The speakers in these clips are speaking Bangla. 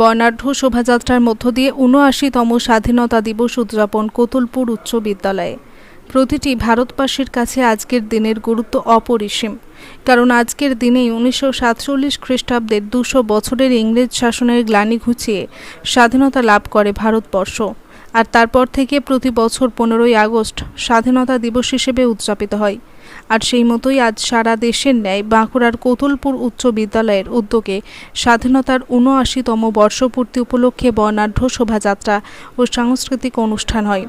বর্ণাঢ্য শোভাযাত্রার মধ্য দিয়ে উনআশিতম স্বাধীনতা দিবস উদযাপন কোতুলপুর উচ্চ বিদ্যালয়ে। প্রতিটি ভারতবাসীর কাছে আজকের দিনের গুরুত্ব অপরিসীম, কারণ আজকের দিনেই উনিশশো সাতচল্লিশ খ্রিস্টাব্দের দুশো বছরের ইংরেজ শাসনের গ্লানি ঘুচিয়ে স্বাধীনতা লাভ করে ভারতবর্ষ। আর তারপর থেকে প্রতি বছর পনেরোই আগস্ট স্বাধীনতা দিবস হিসেবে উদযাপিত হয়। আর সেই মতোই আজ সারা দেশের ন্যায় বাঁকুড়ার কোতুলপুর উচ্চ বিদ্যালয়ের উদ্যোগে স্বাধীনতার উনআশিতম বর্ষপূর্তি উপলক্ষে বর্ণাঢ্য শোভাযাত্রা ও সাংস্কৃতিক অনুষ্ঠান হয়।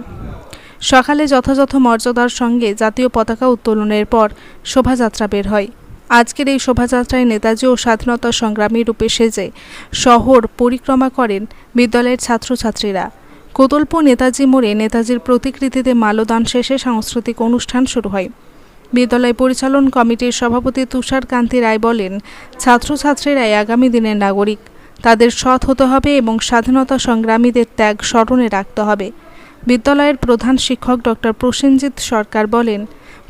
সকালে যথাযথ মর্যাদার সঙ্গে জাতীয় পতাকা উত্তোলনের পর শোভাযাত্রা বের হয়। আজকের এই শোভাযাত্রায় নেতাজি ও স্বাধীনতা সংগ্রামী রূপে সেজে শহর পরিক্রমা করেন বিদ্যালয়ের ছাত্রছাত্রীরা। কোতলপুর নেতাজি মোড়ে নেতাজির প্রতিকৃতিতে মালদান শেষে সাংস্কৃতিক অনুষ্ঠান শুরু হয়। বিদ্যালয় পরিচালন কমিটির সভাপতি তুষার কান্তি রায় বলেন, ছাত্রছাত্রীরাই আগামী দিনের নাগরিক। তাদের সৎ হতে হবে এবং স্বাধীনতা সংগ্রামীদের ত্যাগ স্মরণে রাখতে হবে। বিদ্যালয়ের প্রধান শিক্ষক ডক্টর প্রসেনজিৎ সরকার বলেন,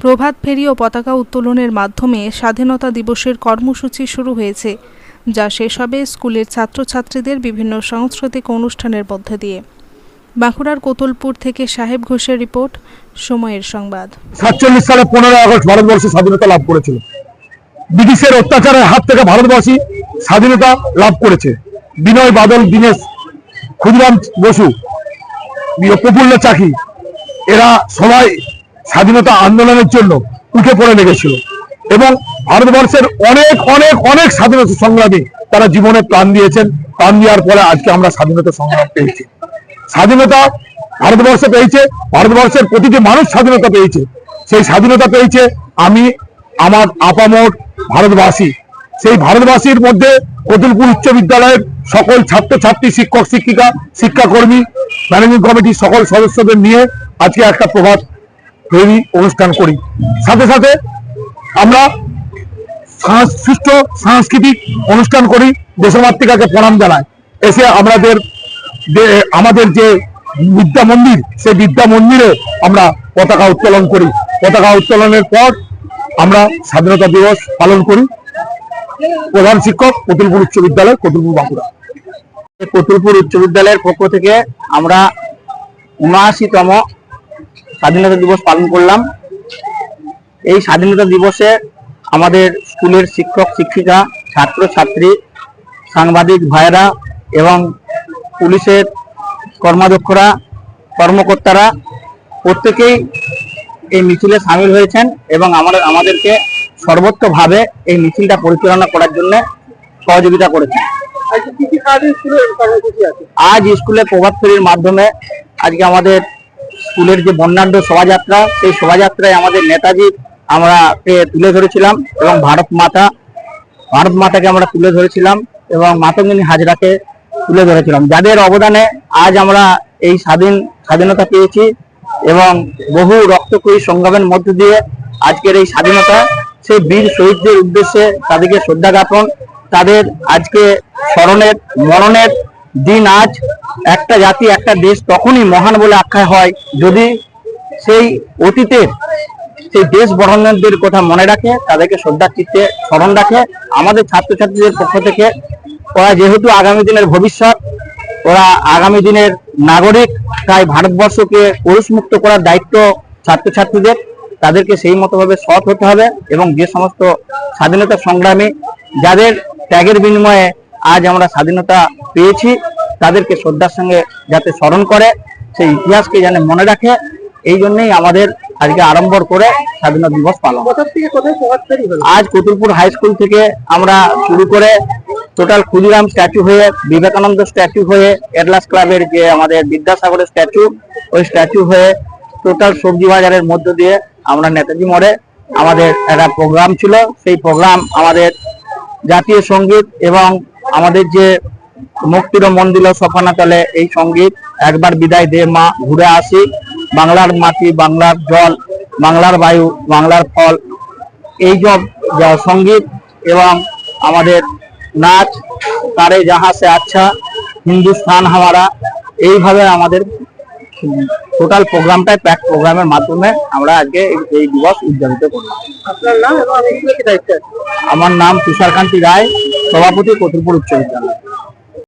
প্রভাত ফেরি ও পতাকা উত্তোলনের মাধ্যমে স্বাধীনতা দিবসের কর্মসূচি শুরু হয়েছে, যা শেষ হবে স্কুলের ছাত্রছাত্রীদের বিভিন্ন সাংস্কৃতিক অনুষ্ঠানের মধ্যে দিয়ে। বাঁকুড়ার কোতলপুর থেকে সাহেব ঘোষের রিপোর্ট, সময়ের সংবাদ। সাতচল্লিশ সালে পনেরোই আগস্ট ভারতবর্ষ স্বাধীনতা লাভ করেছিল। ব্রিটিশের অত্যাচারের হাত থেকে ভারতবাসী স্বাধীনতা লাভ করেছে। বিনয় বাদল, দীনেশ, ক্ষুদিরাম বসু প্রফুল্ল চাকি, এরা সবাই স্বাধীনতা আন্দোলনের জন্য উঠে পড়ে লেগেছিল। এবং ভারতবর্ষের অনেক অনেক অনেক স্বাধীনতা সংগ্রামী তারা জীবনে প্রাণ দিয়েছেন। প্রাণ দেওয়ার পরে আজকে আমরা স্বাধীনতা সংগ্রাম পেয়েছি। স্বাধীনতা ভারতবর্ষ পেয়েছে, ভারতবর্ষের প্রতিটি মানুষ স্বাধীনতা পেয়েছে। সেই স্বাধীনতা পেয়েছে আমি, আমার আপামর ভারতবাসী। সেই ভারতবাসীর মধ্যে কতুলপুর উচ্চ বিদ্যালয়ের সকল ছাত্রছাত্রী, শিক্ষক, শিক্ষিকা, শিক্ষাকর্মী ম্যানেজিং কমিটির সকল সদস্যদের নিয়ে আজকে একটা প্রভাত তৈরি অনুষ্ঠান করি। সাথে সাথে আমরা সুষ্ঠু সাংস্কৃতিক অনুষ্ঠান করি, দেশমাতৃকাকে প্রণাম জানায় এসে আমাদের আমাদের যে বিদ্যা মন্দির সেই বিদ্যা মন্দিরে আমরা পতাকা উত্তোলন করি। পতাকা উত্তোলনের পর আমরা স্বাধীনতা দিবস পালন করি। প্রধান শিক্ষক কতুলপুর উচ্চ বিদ্যালয় কতুলপুর বাঁকুড়া। কতুলপুর উচ্চ বিদ্যালয়ের পক্ষ থেকে আমরা উনআশিতম স্বাধীনতা দিবস পালন করলাম। এই স্বাধীনতা দিবসে আমাদের স্কুলের শিক্ষক, শিক্ষিকা ছাত্র ছাত্রী সাংবাদিক ভাইরা এবং পুলিশের কর্মাধ্যক্ষরা কর্মকর্তারা প্রত্যেকেই এই মিছিলে সামিল হয়েছেন এবং আমাদের আমাদেরকে সর্বোচ্চভাবে এই মিছিলটা পরিচালনা করার জন্য সহযোগিতা করেছেন। আজ স্কুলে প্রভাত ফেরির মাধ্যমে আজকে আমাদের স্কুলের যে বর্ণাঢ্য শোভাযাত্রা সেই শোভাযাত্রায় আমাদের নেতাজি আমরা তুলে ধরেছিলাম এবং ভারত মাতা ভারত মাতাকে আমরা তুলে ধরেছিলাম এবং মাতঙ্গিনী হাজরাকে তুলে ধরেছিলাম। যাদের অবদানে আজ আমরা এই স্বাধীন স্বাধীনতা পেয়েছি এবং বহু রক্তক্ষয়ী সংগ্রামের মধ্য দিয়ে আজকের এই স্বাধীনতা, সেই বীর শহীদদের উদ্দেশ্যে তাদেরকে শ্রদ্ধা জ্ঞাপন। তাদের আজকে স্মরণের, মরণের দিন আজ একটা জাতি, একটা দেশ তখনই মহান বলে আখ্যা হয় যদি সেই অতীতের সেই দেশ বরণদের কথা মনে রাখে, তাদেরকে শ্রদ্ধার চিত্তে স্মরণ রাখে। আমাদের ছাত্রছাত্রীদের পক্ষ থেকে ওরা যেহেতু আগামী দিনের ভবিষ্যৎ, ওরা আগামী দিনের নাগরিক, তাই ভারতবর্ষকে পুরুষমুক্ত করার দায়িত্ব ছাত্রছাত্রীদের। তাদেরকে সেই মতো ভাবে সৎ হতে হবে এবং যে সমস্ত স্বাধীনতা সংগ্রামী, যাদের ত্যাগের বিনিময়ে আজ আমরা স্বাধীনতা পেয়েছি, তাদেরকে শ্রদ্ধার সঙ্গে যাতে স্মরণ করে, সেই ইতিহাসকে যেন মনে রাখে। এই জন্যেই আমাদের আজকে আড়ম্বর করে স্বাধীনতা দিবস পালন। আজ কতুলপুর হাই স্কুল থেকে আমরা শুরু করে টোটাল ক্ষুদিরাম স্ট্যাচু হয়ে বিবেকানন্দ স্ট্যাচু হয়ে এডলাস ক্লাবের যে আমাদের বিদ্যাসাগরের স্ট্যাচু ওই স্ট্যাচু হয়ে টোটাল সবজি বাজারের মধ্য দিয়ে আমরা নেতাজি মোড়ে আমাদের একটা প্রোগ্রাম ছিল। সেই প্রোগ্রাম আমাদের জাতীয় সংগীত এবং আমাদের যে মুক্তির মন্দির সফানাতলে এই সংগীত একবার বিদায় দে মা ঘুরে আসি। বাংলার মাটি বাংলার জল বাংলার বায়ু বাংলার ফল এই সব সংগীত এবং আমাদের নাচ তারে যাহা সে আচ্ছা হিন্দুস্তান হামারা এইভাবে আমাদের টোটাল প্রোগ্রামটাই প্যাক প্রোগ্রামের মাধ্যমে আমরা আজকে এই- দিবস উদযাপিত করলাম। আমার নাম তুষারকান্তি রায় সভাপতি কতুলপুর উচ্চ বিদ্যালয়।